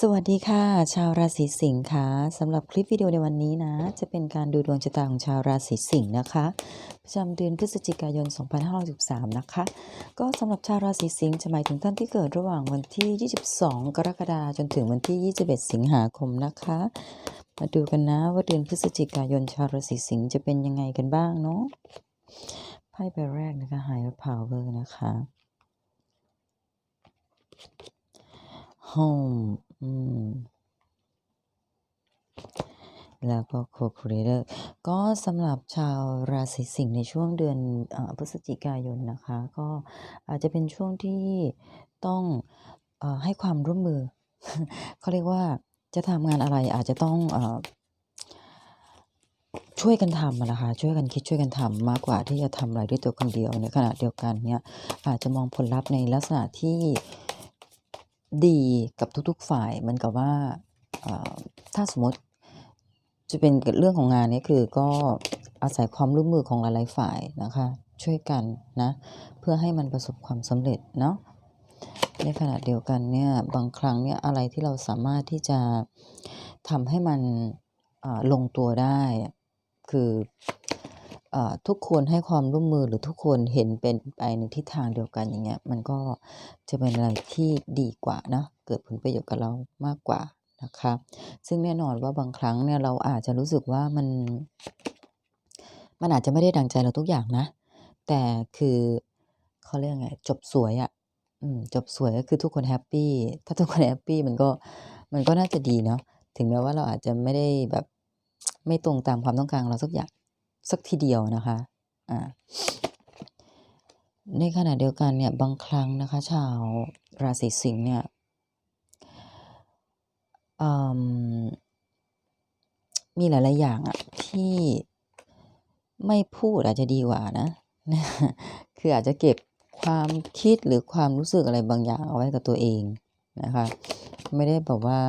สวัสดีค่ะ ชาวราศีสิงค์ค่ะสำหรับคลิปวิดีโอในวันนี้นะ จะเป็นการดูดวงชะตาของชาวราศีสิงค์นะคะประจำเดือนพฤศจิกายน 2563 นะคะ ก็สำหรับชาวราศีสิงค์จะหมายถึงท่านที่เกิดระหว่างวันที่ 22 กรกฎาคมจนถึงวันที่ 21 สิงหาคมนะคะ มาดูกันนะว่าเดือนพฤศจิกายนชาวราศีสิงค์จะเป็นยังไงกันบ้างเนาะไพ่ใบแรกนะคะ Higher Power นะคะ Home อืมแล้วก็ Co-creator ก็สำหรับชาวราศีสิงห์ในช่วงเดือนเอ่อพฤศจิกายนนะคะ ก็อาจจะเป็นช่วงที่ต้องอ่อให้ความร่วมมือ เขาเรียกว่าจะทำงานอะไรอาจจะต้องอ่อช่วยกันทำนะคะ ช่วยกันคิดช่วยกันทำมากกว่าที่จะทำอะไรด้วยตัวคนเดียวในขณะเดียวกันเนี่ยอาจจะมองผลลัพธ์ในลักษณะที่ ดีกับทุกๆฝ่ายเหมือนกับว่าถ้าสมมติจะเป็นเรื่องของงานนี้คือก็อาศัยความร่วมมือของหลายๆฝ่ายนะคะ ช่วยกันนะ เพื่อให้มันประสบความสำเร็จเนาะในขณะเดียวกันเนี่ยบางครั้งเนี่ยอะไรที่เราสามารถที่จะทำให้มันลงตัวได้ คือ ทุกคนให้ความร่วมมือหรือทุกคนเห็นเป็นไปในทิศทางเดียวกันอย่างเงี้ยมันก็จะเป็นอะไรที่ดีกว่านะเกิดผลประโยชน์กับเรามากกว่านะคะซึ่งแน่นอนว่าบางครั้งเนี่ยเราอาจจะรู้สึกว่ามัน มันอาจจะไม่ได้ดังใจเราทุกอย่างนะ แต่คือเขาเรียกไงจบสวยอะอืมจบสวยก็คือทุกคนแฮปปี้ถ้าทุกคนแฮปปี้มันก็มันก็น่าจะดีเนาะถึงแม้ว่าเราอาจจะไม่ได้แบบไม่ตรงตามความต้องการเราสักอย่าง สักทีเดียวนะคะอ่าในขณะเดียวกันเนี่ยบางครั้งนะคะ ชาวราศีสิงห์เนี่ยอืมมีหลาย ๆ อย่างอะที่ไม่พูดอาจจะดีกว่านะ คืออาจจะเก็บความคิดหรือความรู้สึกอะไรบางอย่างเอาไว้กับตัวเองนะคะ ไม่ได้แบบว่า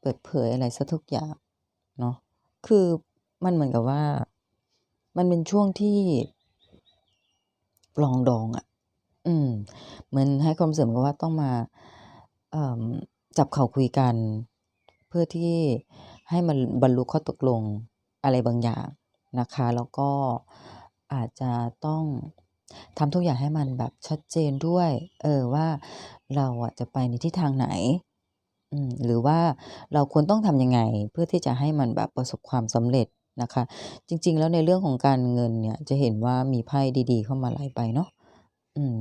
เปิดเผยอะไรสียทุกอย่างเนาะ คือ มันเหมือนกับว่า มันเป็นช่วงที่ปรองดองอะอืม เหมือนให้ความรู้สึกเหมือนกับว่าต้องมาเออจับเข่าคุยกัน เพื่อที่ให้มันบรรลุข้อตกลงอะไรบางอย่างนะคะ แล้วก็อาจจะต้องทำทุกอย่างให้มันแบบชัดเจนด้วย เออว่าเราอะจะไปในทิศทางไหนอืมหรือว่าเราควรต้องทำยังไง เพื่อที่จะให้มันแบบประสบความสำเร็จ นะคะ จริง ๆ แล้วในเรื่องของการเงินเนี่ยจะเห็นว่ามีไพ่ดีๆ เข้ามาหลายใบเนาะ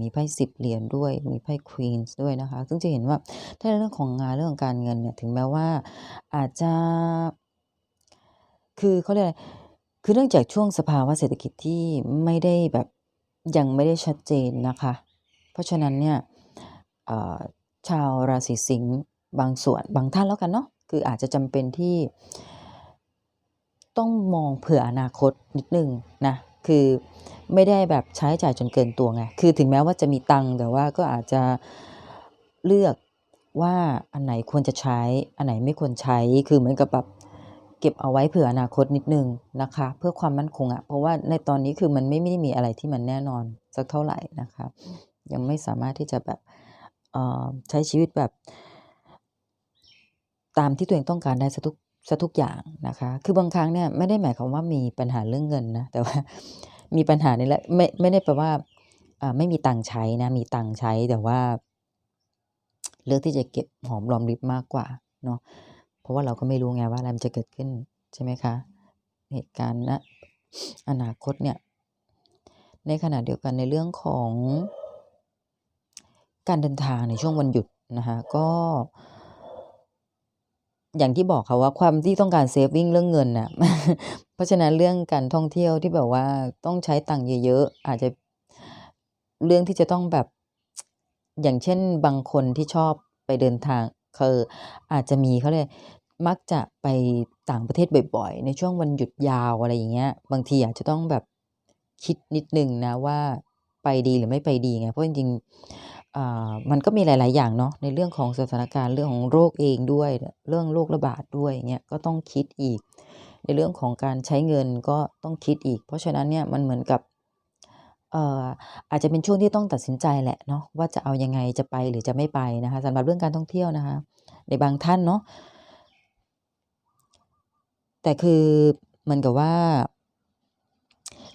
มีไพ่10เหรียญด้วย มีไพ่ Queens ด้วยนะคะ ซึ่งจะเห็นว่าถ้าในเรื่องของงานเรื่องของการเงินเนี่ยถึงแม้ว่าอาจจะ คือเขาเรียกอะไรคือเนื่องจากช่วงสภาวะเศรษฐกิจที่ไม่ได้แบบยังไม่ได้ชัดเจนนะคะ เพราะฉะนั้นเนี่ยชาวราศีสิงห์บางส่วนบางท่านแล้วกันเนาะคืออาจจะจำเป็นที่ ต้องมองเผื่ออนาคตนิดหนึ่งนะคือไม่ได้แบบใช้จ่ายจนเกินตัวไงคือถึงแม้ว่าจะมีตังค์แต่ว่าก็อาจจะเลือกว่าอันไหนควรจะใช้ อันไหนไม่ควรใช้คือเหมือนกับแบบเก็บเอาไว้เผื่ออนาคตนิดหนึ่งนะคะ เพื่อความมั่นคงอะเพราะว่าในตอนนี้คือมันไม่ไม่ได้มีอะไรที่มันแน่นอนสักเท่าไหร่นะคะ ยังไม่สามารถที่จะแบบเออใช้ชีวิตแบบ ตามที่ตัวเองต้องการได้สียทุก เสียทุกอย่างนะคะ คือบางครั้งเนี่ยไม่ได้หมายความว่ามีปัญหาเรื่องเงินนะ แต่ว่ามีปัญหาในละไม่ไม่ได้แปลว่าอ่าไม่มีตังค์ใช้นะ มีตังค์ใช้แต่ว่า เลือกที่จะเก็บหอมรอมริบมากกว่าเนาะ เพราะว่าเราก็ไม่รู้ไงว่าอะไรมันจะเกิดขึ้นใช่ไหมคะ เหตุการณ์ณอนาคตเนี่ย ในขณะเดียวกันในเรื่องของการเดินทางในช่วงวันหยุดนะคะก็ อย่างที่บอกค่ะว่าความที่ต้องการเซฟวิงเรื่องเงินน่ะเพราะฉะนั้นเรื่องการท่องเที่ยวที่แบบว่าต้องใช้ตังค์เยอะๆอาจจะเรื่องที่จะต้องแบบ อย่างเช่นบางคนที่ชอบไปเดินทางคืออาจจะมีเขาเรียมักจะไปต่างประเทศบ่อยๆ ในช่วงวันหยุดยาวอะไรอย่างเงี้ย บางทีอาจจะต้องแบบคิดนิดนึงนะว่าไปดีหรือไม่ไปดีไงเพราะจริงๆ มันก็มีหลาย ๆ อย่างเนาะในเรื่องของสถานการณ์เรื่องของโรคเองด้วย เรื่องโรคระบาดด้วยอย่างเงี้ยก็ต้องคิดอีก ในเรื่องของการใช้เงินก็ต้องคิดอีก เพราะฉะนั้นเนี่ยมันเหมือนกับอาจจะเป็นช่วงที่ต้องตัดสินใจแหละเนาะว่าจะเอายังไงจะไปหรือจะไม่ไปนะคะสำหรับเรื่องการท่องเที่ยวนะคะ ในบางท่านเนาะแต่คือเหมือนกับว่า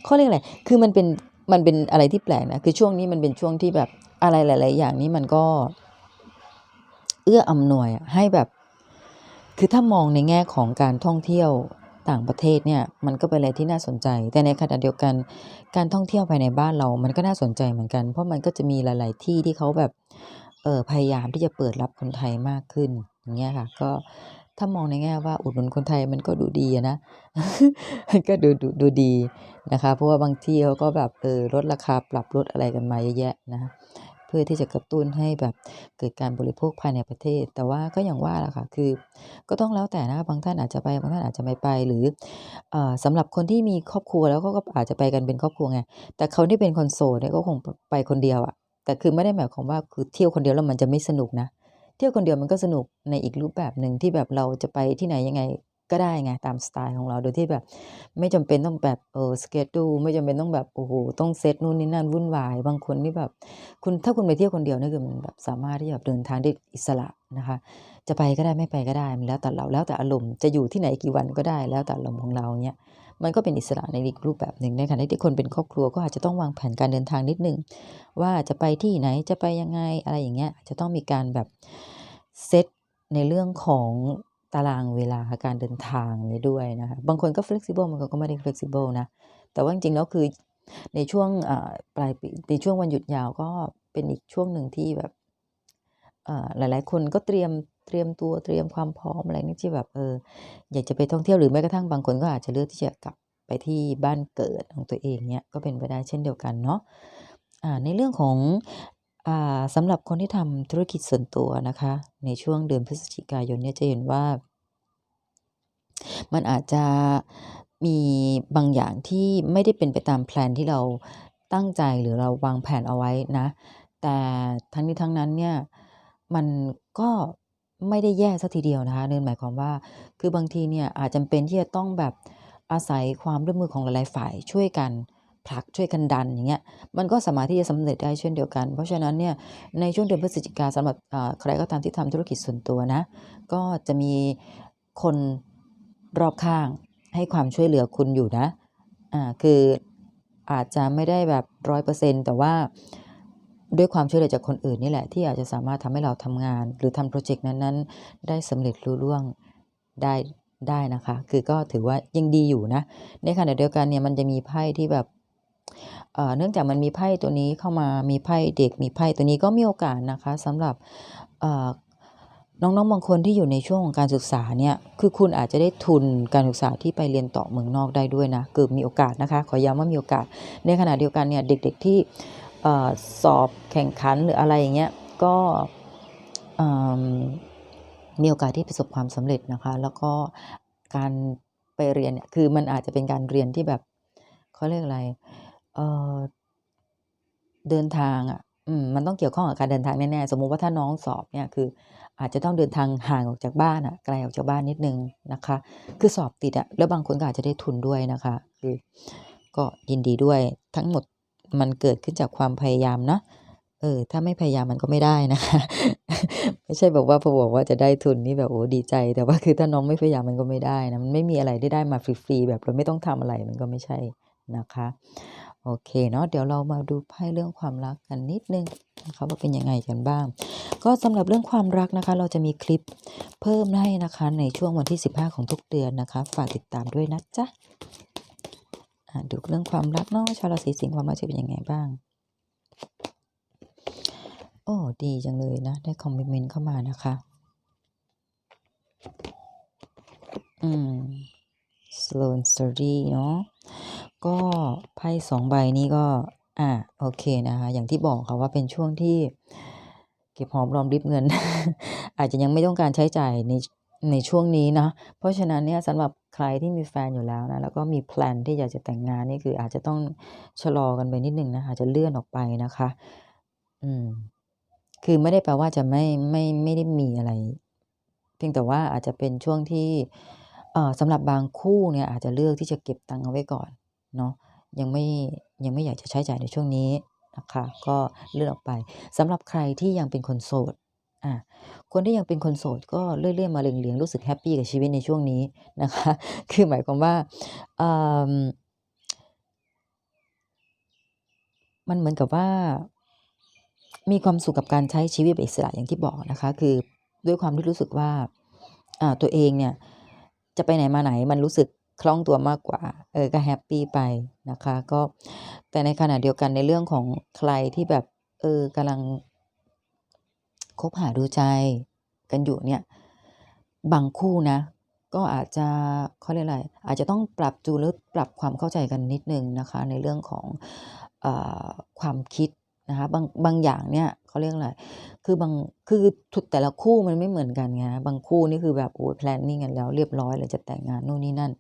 เขาเรียกอะไรคือมันเป็นมันเป็นอะไรที่แปลกนะคือช่วงนี้มันเป็นช่วงที่แบบ อะไรหลาย ๆ อย่างนี่มันก็ เอื้ออำนวยให้แบบคือถ้ามองในแง่ของการท่องเที่ยวต่างประเทศเนี่ยมันก็เป็นอะไรที่น่าสนใจ แต่ในขณะเดียวกันการท่องเที่ยวภายในบ้านเรา มันก็น่าสนใจเหมือนกัน เพราะมันก็จะมีหลาย ๆ ที่ที่เขาแบบเออพยายามที่จะเปิดรับคนไทยมากขึ้นอย่างเงี้ยค่ะ ก็ ถ้ามองในแง่ว่าอุดหนุนคนไทยมันก็ดูดีนะมันก็ดูดูดูดีนะคะ เพราะว่าบางที่เขาก็แบบเออลดราคาปรับลดอะไรกันมาเยอะแยะนะเพื่อที่จะกระตุ้นให้แบบเกิดการบริโภคภายในประเทศ แต่ว่าก็อย่างว่าแหละค่ะคือก็ต้องแล้วแต่นะคะบางท่านอาจจะไปบางท่านอาจจะไม่ไปหรืออ่อสำหรับคนที่มีครอบครัวแล้วเขาก็อาจจะไปกันเป็นครอบครัวไงแต่คนที่เป็นคนโสดเนี่ยก็คงไปคนเดียวอะแต่คือไม่ได้หมายความว่าคือเที่ยวคนเดียวแล้วมันจะไม่สนุกนะ เที่ยวคนเดียวมันก็สนุกในอีกรูปแบบหนึ่งที่แบบเราจะไปที่ไหนยังไง ก็ได้ไงตามสไตล์ของเราโดยที่แบบ ไม่จำเป็นต้องแบบเออ schedule ไม่จำเป็นต้องแบบโอ้โฮต้องเซตนู่นนี่นั่นวุ่นวาย บางคนนี่แบบ คุณถ้าคุณไปเที่ยวคนเดียวนี่คือมันแบบสามารถที่จะแบบเดินทางได้อิสระนะคะ จะไปก็ได้ไม่ไปก็ได้มันแล้วแต่เราแล้วแต่อารมณ์จะอยู่ที่ไหนกี่วันก็ได้แล้วแต่อารมณ์ของเราเงี้ยมันก็เป็นอิสระในอีกรูปแบบหนึ่งในขณะที่คนเป็นครอบครัวก็อาจจะต้องวางแผนการเดินทางนิดนึงว่าจะไปที่ไหนจะไปยังไงอะไรอย่างเงี้ยจะต้องมีการแบบเซตในเรื่องของ ตารางเวลาการเดินทางนี้ด้วยนะคะบางคนก็ flexible บางคนก็ไม่ได้ flexible นะ แต่ว่าจริงๆแล้วคือในช่วงปลายปีในช่วงวันหยุดยาวก็เป็นอีกช่วงหนึ่งที่แบบหลายๆ คนก็เตรียมเตรียมตัวเตรียมความพร้อมอะไรงี้ที่แบบเอออยากจะไปท่องเที่ยวหรือแม้กระทั่งบางคนก็อาจจะเลือกที่จะกลับไปที่บ้านเกิดของตัวเองเงี้ยก็เป็นไปได้เช่นเดียวกันเนาะอ่าในเรื่องของอ่าสำหรับคนที่ทำธุรกิจส่วนตัวนะคะ ในช่วงเดือนพฤศจิกายนเนี่ยจะเห็นว่า มันอาจจะมีบางอย่างที่ไม่ได้เป็นไปตามแพลนที่เราตั้งใจหรือเราวางแผนเอาไว้นะ แต่ทั้งนี้ทั้งนั้นเนี่ยมันก็ไม่ได้แย่สียทีเดียวนะคะเนั่นหมายความว่า คือบางทีเนี่ยอาจจำเป็นที่จะต้องแบบอาศัยความร่วมมือของหลายๆฝ่ายช่วยกันผลักช่วยกันดันอย่างเงี้ยมันก็สามารถที่จะสำเร็จได้เช่นเดียวกัน เพราะฉะนั้นเนี่ยในช่วงเดือนพฤศจิกาสำหรับใครก็ตามที่ทำธุรกิจส่วนตัวนะ ก็จะมีคน รอบข้างให้ความช่วยเหลือคุณอยู่นะ อ่า คืออาจจะไม่ได้แบบ100%แต่ว่าด้วยความช่วยเหลือจากคนอื่นนี่แหละ ที่อาจจะสามารถทำให้เราทำงาน หรือทำพรเจกต์นั้นๆ ได้สำเร็จลุล่วงได้ได้นะคะ คือก็ถือว่ายังดีอยู่นะ ในขณะเดียวกันเนี่ยมันจะมีไพ่ที่แบบเอ่อเนื่องจากมันมีไพ่ตัวนี้เข้ามามีไพ่เด็กมีไพ่ตัวนี้ก็มีโอกาสนะคะสำหรับเอ่อ น้องๆบางคนที่อยู่ในช่วงของการศึกษาเนี่ยคือคุณอาจจะได้ทุนการศึกษาที่ไปเรียนต่อเมืองนอกได้ด้วยนะคือมีโอกาสนะคะ ขอย้ำว่ามีโอกาส ในขณะเดียวกันเนี่ยเด็กๆที่สอบแข่งขันหรืออะไรอย่างเงี้ยก็มีโอกาสที่ประสบความสำเร็จนะคะ แล้วก็การไปเรียนเนี่ยคือมันอาจจะเป็นการเรียนที่แบบเขาเรียกอะไรเเดินทางอะมมันต้องเกี่ยวข้องกับการเดินทางแน่ๆสมมุติว่าถ้าน้องสอบเนี่ยคือ อาจจะต้องเดินทางห่างออกจากบ้านอะไกลออกจากบ้านนิดนึงนะคะ คือสอบติดอะแล้วบางคนก็อาจจะได้ทุนด้วยนะคะ คือก็ยินดีด้วยทั้งหมดมันเกิดขึ้นจากความพยายามเนาะเออถ้าไม่พยายามมันก็ไม่ได้นะคะ ไม่ใช่แบบว่าพอบอกว่าจะได้ทุนนี่แบบโอ้ดีใจ แต่ว่าคือถ้าน้องไม่พยายามมันก็ไม่ได้นะมันไม่มีอะไรที่ได้มาฟรีๆแบบเราไม่ต้องทำอะไรมันก็ไม่ใช่นะคะ โอเคเนาะเดี๋ยวเรามาดูไพ่เรื่องความรักกันนิดนึงนะคะว่าเป็นยังไงกันบ้าง ก็สำหรับเรื่องความรักนะคะ เราจะมีคลิปเพิ่มให้นะคะ ในช่วงวันที่ 15 ของทุกเดือนนะคะ ฝากติดตามด้วยนะจ๊ะอ่าดูเรื่องความรักเนาะชาวราศีสิงห์ความรักจะเป็นยังไงบ้าง โอ้ดีจังเลยนะ ได้คอมเมนต์เข้ามานะคะ อืม slow and steady เนาะ ก็ไพ่2ใบนี้ก็ อ่าโอเคนะคะ อย่างที่บอกค่ะว่าเป็นช่วงที่เก็บหอมรอมริบเงิน อาจจะยังไม่ต้องการใช้จ่ายในในช่วงนี้นะ เพราะฉะนั้นเนี่ยสำหรับใครที่มีแฟนอยู่แล้วนะ แล้วก็มีแพลนที่อยากจะแต่งงานนี่คืออาจจะต้องชะลอกันไปนิดนึงนะอาจจะเลื่อนออกไปนะคะ อืม คือไม่ได้แปลว่าจะไม่ไม่ไม่ได้มีอะไร เพียงแต่ว่าอาจจะเป็นช่วงที่เอ่อสำหรับบางคู่เนี่ยอาจจะเลือกที่จะเก็บตังค์เอาไว้ก่อน เนาะยังไม่ยังไม่อยากจะใช้จ่ายในช่วงนี้นะคะก็เลื่อนออกไปสำหรับใครที่ยังเป็นคนโสดอ่าคนที่ยังเป็นคนโสดก็เรื่อยๆมาเลียงๆรู้สึกแฮปปี้กับชีวิตในช่วงนี้นะคะคือหมายความว่าอ่ามันเหมือนกับว่ามีความสุขกับการใช้ชีวิตแบบอิสระอย่างที่บอกนะคะ คือด้วยความที่รู้สึกว่าอ่าตัวเองเนี่ยจะไปไหนมาไหนมันรู้สึก คล่องตัวมากกว่า เออก็แฮปปี้ไปนะคะ ก็แต่ในขณะเดียวกันในเรื่องของใครที่แบบ เออกำลังคบหาดูใจกันอยู่เนี่ย บางคู่นะ ก็อาจจะเขาเรียกอะไร อาจจะต้องปรับจูนหรือปรับความเข้าใจกันนิดนึงนะคะ ในเรื่องของอ่าความคิด นะคะบางบางอย่างเนี่ยเขาเรียกอะไร คือบางคือทุกแต่ละคู่มันไม่เหมือนกันไงบางคู่นี่คือแบบโอ้ย planning กันแล้วเรียบร้อยเลยจะแต่งงานนู่นนี่นั่น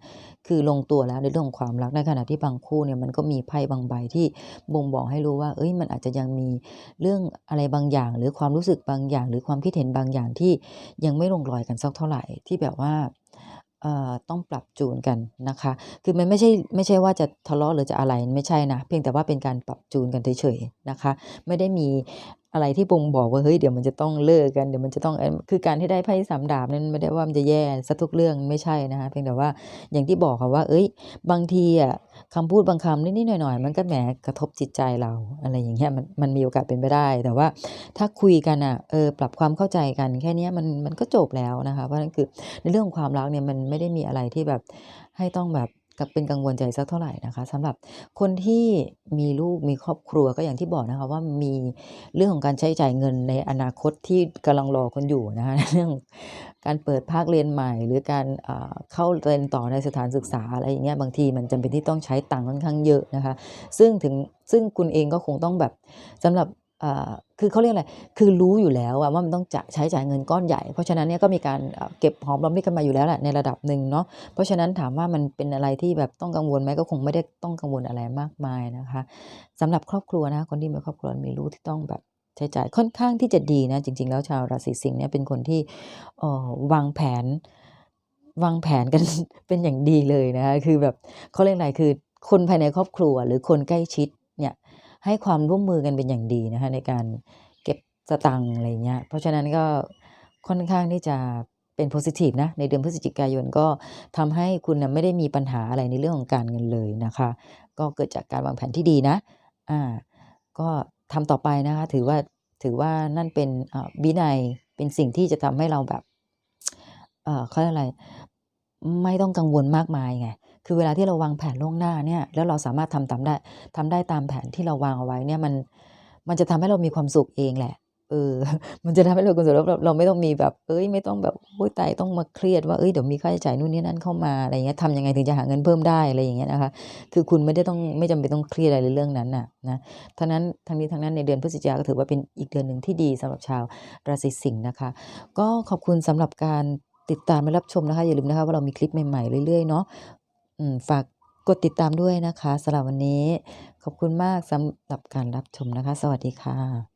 คือลงตัวแล้วในเรื่องของความรักในขณะที่บางคู่เนี่ยมันก็มีไพ่บางใบที่บ่งบอกให้รู้ว่าเฮ้ยมันอาจจะยังมีเรื่องอะไรบางอย่าง หรือความรู้สึกบางอย่าง หรือความคิดเห็นบางอย่างที่ยังไม่ลงรอยกันสักเท่าไหร่ที่แบบว่า ต้องปรับจูนกันนะคะ คือมันไม่ใช่ไม่ใช่ว่าจะทะเลาะหรือจะอะไรไม่ใช่นะ เพียงแต่ว่าเป็นการปรับจูนกันเฉยๆนะคะ ไม่ได้มี อะไรที่บ่งบอกว่าเฮ้ยเดี๋ยวมันจะต้องเลิกกันเดี๋ยวมันจะต้องคือการที่ได้ไพ่สามดาบนั้นไม่ได้ว่ามันจะแย่เสียทุกเรื่องไม่ใช่นะคะเพียงแต่ว่าอย่างที่บอกค่ะว่าเฮ้ย บางทีอะคำพูดบางคำนิดๆหน่อยๆ มันก็แหมกระทบจิตใจเราอะไรอย่างเงี้ยมันมันมีโอกาสเป็นไปได้ แต่ว่าถ้าคุยกันน่ะเออปรับความเข้าใจกันแค่นี้มันมันก็จบแล้วนะคะเพราะฉะนั้นคือในเรื่องความรักเนี่ยมันไม่ได้มีอะไรที่แบบให้ต้องแบบ กับเป็นกังวลใจสักเท่าไหร่นะคะสำหรับคนที่มีลูกมีครอบครัวก็อย่างที่บอกนะคะ ว่ามีเรื่องของการใช้จ่ายเงินในอนาคตที่กำลังรอคุณอยู่นะคะเรื่องการเปิดภาคเรียนใหม่ หรือการเข้าเรียนต่อในสถานศึกษาอะไรอย่างเงี้ยบางทีมันจำเป็นที่ต้องใช้ตังค์ค่อนข้างเยอะนะคะ ซึ่งถึงซึ่งคุณเองก็คงต้องแบบสำหรับ คือเขาเรียกอะไร คือรู้อยู่แล้วว่ามันต้องจะใช้จ่ายเงินก้อนใหญ่ เพราะฉะนั้นเนี่ยก็มีการเก็บหอมรอมริบกันมาอยู่แล้วแหละในระดับหนึ่งเนาะ เพราะฉะนั้นถามว่ามันเป็นอะไรที่แบบต้องกังวลไหมก็คงไม่ได้ต้องกังวลอะไรมากมายนะคะสำหรับครอบครัวนะคะคนที่มีครอบครัวมีลูกที่ต้องแบบใช้จ่ายค่อนข้างที่จะดีนะ จริง ๆ แล้วชาวราศีสิงห์เนี่ยเป็นคนที่วางแผนวางแผนกันเป็นอย่างดีเลยนะคะ คือแบบเขาเรียกอะไรคือคนภายในครอบครัวหรือคนใกล้ชิด ให้ความร่วมมือกันเป็นอย่างดีนะคะในการเก็บสตังค์อะไรเงี้ยเพราะฉะนั้นก็ค่อนข้างที่จะเป็น positive นะในเดือนพฤศจิกายนก็ทำให้คุณนะไม่ได้มีปัญหาอะไรในเรื่องของการเงินเลยนะคะ ก็เกิดจากการวางแผนที่ดีนะอ่าก็ทำต่อไปนะคะถือว่าถือว่านั่นเป็นวินัยเป็นสิ่งที่จะทำให้เราแบบเอ่อเขาเรียกอะไร ไม่ต้องกังวลมากมายไง คือเวลาที่เราวางแผนล่วงหน้าเนี่ยแล้วเราสามารถทำตามได้ทำได้ตามแผนที่เราวางเอาไว้เนี่ยมันมันจะทำให้เรามีความสุขเองแหละเออ มันจะทำให้เราความสุขแล้วเราเราไม่ต้องมีแบบเฮ้ยไม่ต้องแบบโอ๊ยตายต้องมาเครียดว่าเฮ้ยเดี๋ยวมีค่าใช้จ่ายนู่นนี่นั่นเข้ามาอะไรอย่างเงี้ยทำยังไงถึงจะหาเงินเพิ่มได้อะไรอย่างเงี้ยนะคะ คือคุณไม่ได้ต้องไม่จำเป็นต้องเครียดอะไรในเรื่องนั้นน่ะนะทั้งนั้นทั้งนี้ทั้งนั้นในเดือนพฤศจิกาก็ถือว่าเป็นอีกเดือนหนึ่งที่ดีสำหรับชาวราศีสิงห์นะคะ ก็ขอบคุณสำหรับการติดตามและรับชมนะคะอย่าลืมนะคะว่าเรามีคลิปใหม่ๆเรื่อยๆเนาะ ฝากกดติดตามด้วยนะคะสำหรับวันนี้ ขอบคุณมากสำหรับการรับชมนะคะ สวัสดีค่ะ